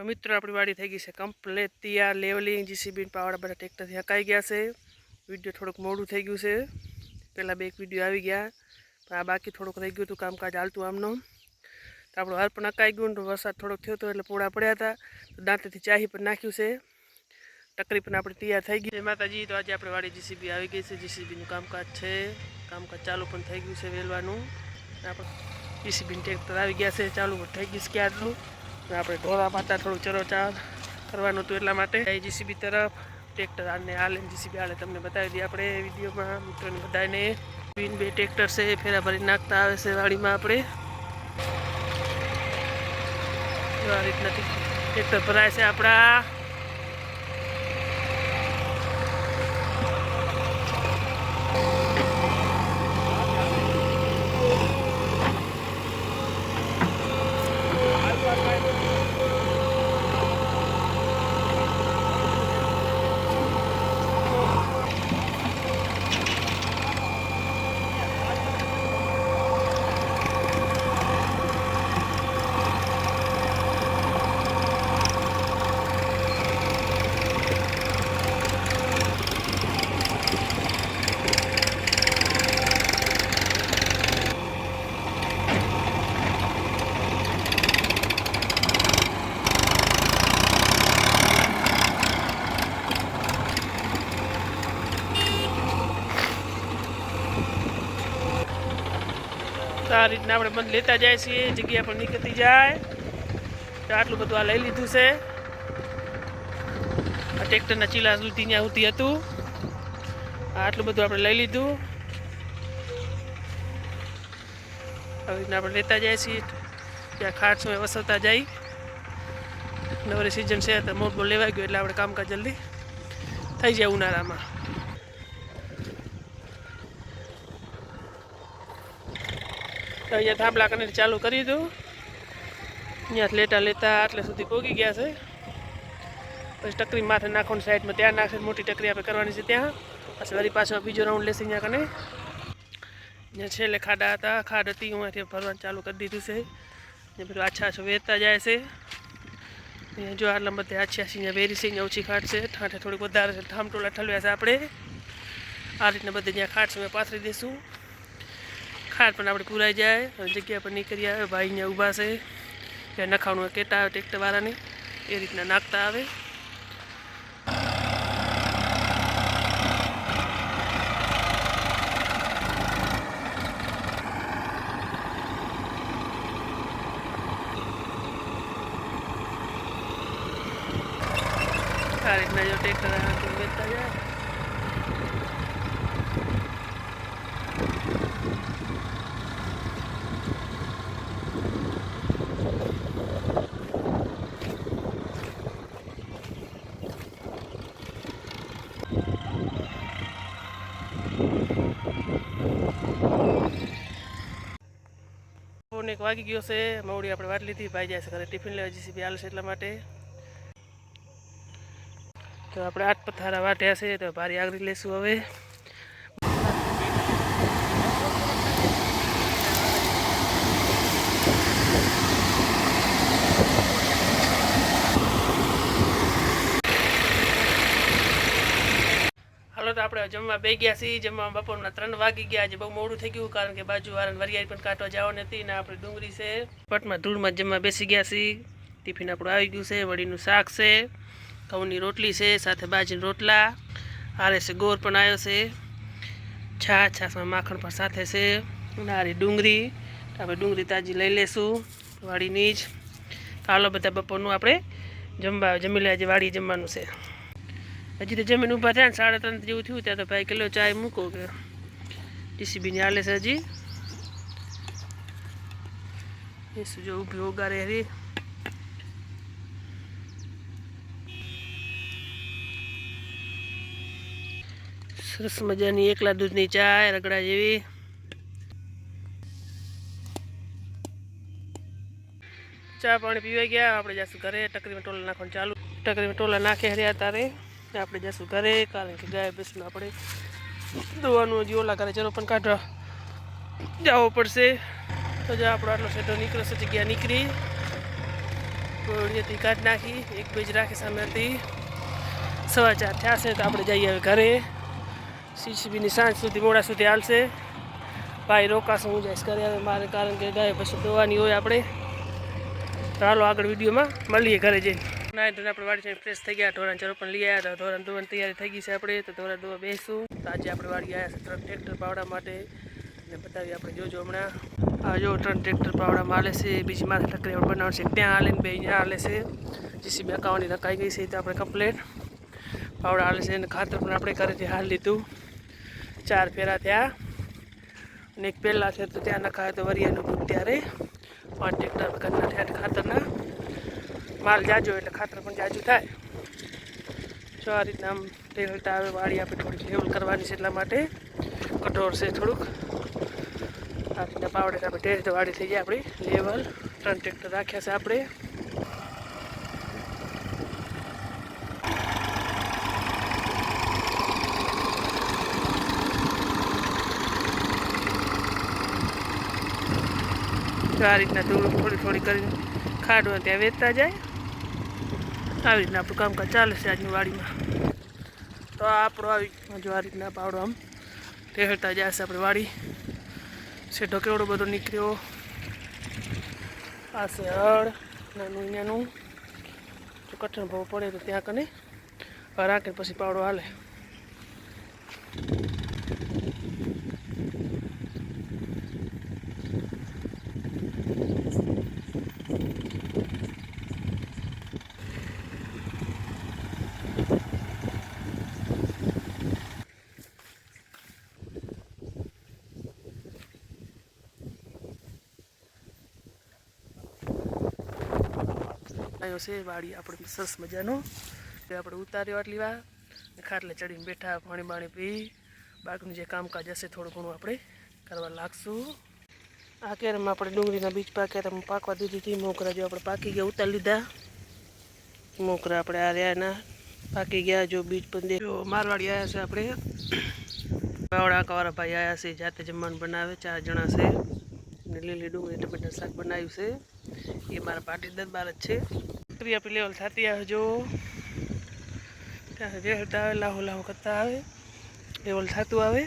તો મિત્રો, આપણી વાડી થઈ ગઈ છે કમ્પ્લેટ તૈયાર. લેવલિંગ જીસીબી પાવડા બધા ટ્રેક્ટરથી હકાઈ ગયા છે. વીડિયો થોડુંક મોડું થઈ ગયું છે. પહેલાં બે એક વીડિયો આવી ગયા. પણ આ બાકી થોડુંક રહી ગયું હતું કામકાજ હાલતું આમનું. તો આપણું હાર પણ હકાઈ ગયું ને તો વરસાદ થોડોક થયો હતો એટલે પોળા પડ્યા હતા. તો દાંતેથી ચાહી પણ નાખ્યું છે. ટકરી પણ આપણી તૈયાર થઈ ગઈ. જય માતાજી. તો આજે આપણે વાડી જીસીબી આવી ગઈ છે. જીસીબીનું કામકાજ છે. કામકાજ ચાલુ પણ થઈ ગયું છે વેલવાનું. આપણે જીસીબીનું ટ્રેક્ટર આવી ગયા છે. ચાલુ પણ થઈ ગયું છે ક્યારનું. ને આપણે ઢોરા માતા થોડું ચરોચાર કરવાનું હતું એટલા માટે. જીસીબી તરફ, ટ્રેક્ટર આને હાલે જીસીબી હાલે તમને બતાવી દઈએ આપણે વિડીયોમાં. મિત્રોને બધાને બિન બે ટ્રેક્ટર છે ફેરા ભરી નાખતા આવે છે વાડીમાં આપણે. આ રીતના ટ્રેક્ટર ભરાય છે આપણા. આ રીતના આપણે બંધ લેતા જાય છીએ, જગ્યા પણ નીકળતી જાય. તો આટલું બધું આ લઈ લીધું છે. આ ટ્રેક્ટરના ચીલા સુધી ત્યાં સુધી હતું. આટલું બધું આપણે લઈ લીધું. આવી રીતના આપણે લેતા જાય છીએ. ત્યાં ખાટ સમય વસવતા જાય. નવરી સિઝન છે, તો મોટ લેવાઈ ગયો એટલે આપણે કામકાજ જલ્દી થઈ જાય ઉનાળામાં. તો અહીંયા થાંભલા કરીને ચાલુ કરી દઉં. અહીંયા લેતા લેતા આટલે સુધી પોગી ગયા છે. પછી ટકરી માથે નાખવાની સાઈડમાં ત્યાં નાખશે મોટી ટકરી આપણે કરવાની છે ત્યાં. પછી વળી પાછો બીજો રાઉન્ડ લેશે અહીંયા કને. અહીંયા છેલ્લે ખાડા હતા, ખાડ હતી, હું અહીંથી ભરવાનું ચાલુ કરી દીધું છે. અહીંયા બધું આછા આછું વેરતા જાય છે. અહીંયા જો આટલા બધે આછી આછી અહીંયા વેરી છે, અહીંયા ઓછી ખાટ છે. ઠાઠે થોડીક વધારે છે, ઠામટોલા ઠલવ્યા છે આપણે. આ રીતના બધે જ્યાં ખાટ છે, અમે પાથરી દઈશું. ખાટ પણ આપણે પૂરાઈ જાય. જગ્યા પર નીકળી આવે ભાઈ અહીંયા ઊભા છે. ત્યાં નખાવણું કહેતા આવે, ટ્રેક્ટરવાળાને. એ રીતના નાખતા આવે. આ રીતના જો ટ્રેક્ટર વેચતા જાય. ફોન એક વાગી ગયો છે. મવડી આપણે વાટ લીધી, ભાઈ જાય છે ઘરે ટિફિન લેવા, જીસીબી હાલશે એટલા માટે. તો આપણે આઠ પથારા વાટ્યા છે, તો ભારી આગળ લેશું હવે હાલો તો આપણે જમવા બે ગયા છીએ. જમવા બપોરના ત્રણ વાગી ગયા આજે બહુ મોડું થઈ ગયું કારણ કે બાજુ વાળાને વરિયાળી પણ કાંટો જવાની હતી ને આપણે ડુંગળી છે. પટમાં ધૂળમાં જમવા બેસી ગયા છીએ. ટિફિન આપણું આવી ગયું છે. વડીનું શાક છે. ઘઉંની રોટલી છે. સાથે બાજીના રોટલા. હારે છે ગોળ પણ આવ્યો છે. છાશ, છાશમાં માખણ પણ સાથે છે. અને હારી ડુંગળી. આપણે ડુંગળી તાજી લઈ લેશું. વાડીની જ. કાલો બધા બપોરનું આપણે જમવા જમી લે આજે વાડી જમવાનું છે. હજી તો જમીન ઊભા થયા ને સાડા ત્રણ જેવું થયું ત્યાં તો ભાઈ કિલો ચાય મૂકો કે ટીસીબીની હાલે છે હજી. એ શું જો ઊભી ઓગારે હરી. સરસ મજાની એકલા દૂધની ચાય, રગડા જેવી. ચા પાણી પીવાઈ ગયા, આપણે જઈશું ઘરે, ટકરીમાં ટોલા નાખવાનું ચાલુ. ટકરીમાં ટોલા નાખે હર્યા તારે આપણે જઈશું ઘરે, કારણ કે ગાય બેસનું આપણે દોવાનું હજી ઓલા કરે ચલો, પણ કાઢવા જવો પડશે. તો જો આપણો આટલો સેટો નીકળશે જગ્યા નીકળી. કોળીએથી કાઢ નાખી, એક બેજ રાખી સામે હતી સવા ચાર થયા છે, તો આપણે જઈએ હવે ઘરે. સીસીબીની સાંજ સુધી, મોડા સુધી હાલશે. ભાઈ રોકાશે, હું જઈશ ઘરે હવે મારે, કારણ કે ગાય પછી દોવાની હોય આપણે. તો હાલો આગળ વિડીયોમાં, મળીએ ઘરે જઈને. નાઈ ધોઈને આપણે વાડી જઈને ફ્રેશ થઈ ગયા. ધોરણ ચરો પણ લઈ આવ્યા તો ધોરણ ધોવાની તૈયારી થઈ ગઈ છે આપણે, તો ધોરણ ધોવા બેસું. તો આજે આપણે વાડી આવ્યા છે ત્રણ ટ્રેક્ટર પાવડા માટે. અને બતાવીએ આપણે, જોજો હમણાં. આ જો ત્રણ ટ્રેક્ટર પાવડામાં માલે છે, બીજી માથે ટકરી આપણે છે. ત્યાં હાલે ને બે અહીંયા હાલે છે. જીસીબી અકાવવાની નખાઈ ગઈ છે તો આપણે કમ્પ્લેટ પાવડા હાલે છે અને ખાતર પણ આપણે ઘરેથી હાલ લીધું. ચાર ફેરા થયા. અને એક પહેલાં છે તો ત્યાં નખાય તો વરિયાનું ત્યારે. પાંચ ટ્રેક્ટર ઘરના થયા ખાતરના. માલ જાજો એટલે ખાતર પણ જાજુ થાય. જો આ રીતના આમ ટેલતા આવે, વાળી આપણે થોડીક લેવલ કરવાની છે એટલા માટે. કઠોર છે થોડુંક. આ રીતના પાવડે આપણે તો વાળી થઈ જાય આપણી લેવલ. ત્રણ ટ્રેક્ટર રાખ્યા છે આપણે. આ રીતના થોડું થોડી થોડી કરીને ખાડો ત્યાં વેચતા જાય. આવી રીતના આપણું કામકાજ ચાલે છે આજની વાડીમાં. તો આપણો આવી જો આ રીતના પાવડો આમ જાય છે આપણી વાડી. સેઢો કેવડો બધો નીકળ્યો. આ છે હળ, નાનું નાનું જો કઠણ ભાવ પડે તો ત્યાં કને રાખે પછી પાવડો હાલે. આવ્યો છે, વાડી આપણે સરસ મજાનો. તે આપણે ઉતાર્યો આટલી વાર. ખાટલે ચડીને બેઠા પાણી બાણી પી. બાકીનું જે કામકાજ હશે થોડું ઘણું આપણે કરવા લાગશું. આ કેરમ આપણે ડુંગળીના બીજ પાક્યા હતા પાકવા દીધી હતી, મોકરા જો આપણે પાકી ગયા, ઉતારી લીધા. મોકરા આપણે આ રહ્યા એના પાકી ગયા, જો બીજ પણ દે જો મારવાડી આવ્યા છે આપણે. કવારા ભાઈ આવ્યા છે, જાતે જમવાનું બનાવે, ચાર જણા છે. લીલી ડુંગળી ટમેટા શાક બનાવ્યું છે. એ મારા પાટીદાર બાર જ છે. ફરી આપણી લેવલ થતી આવે જો. ત્યાં રેહતા આવે, લાહો લાહો કરતા આવે. લેવલ થતું આવે.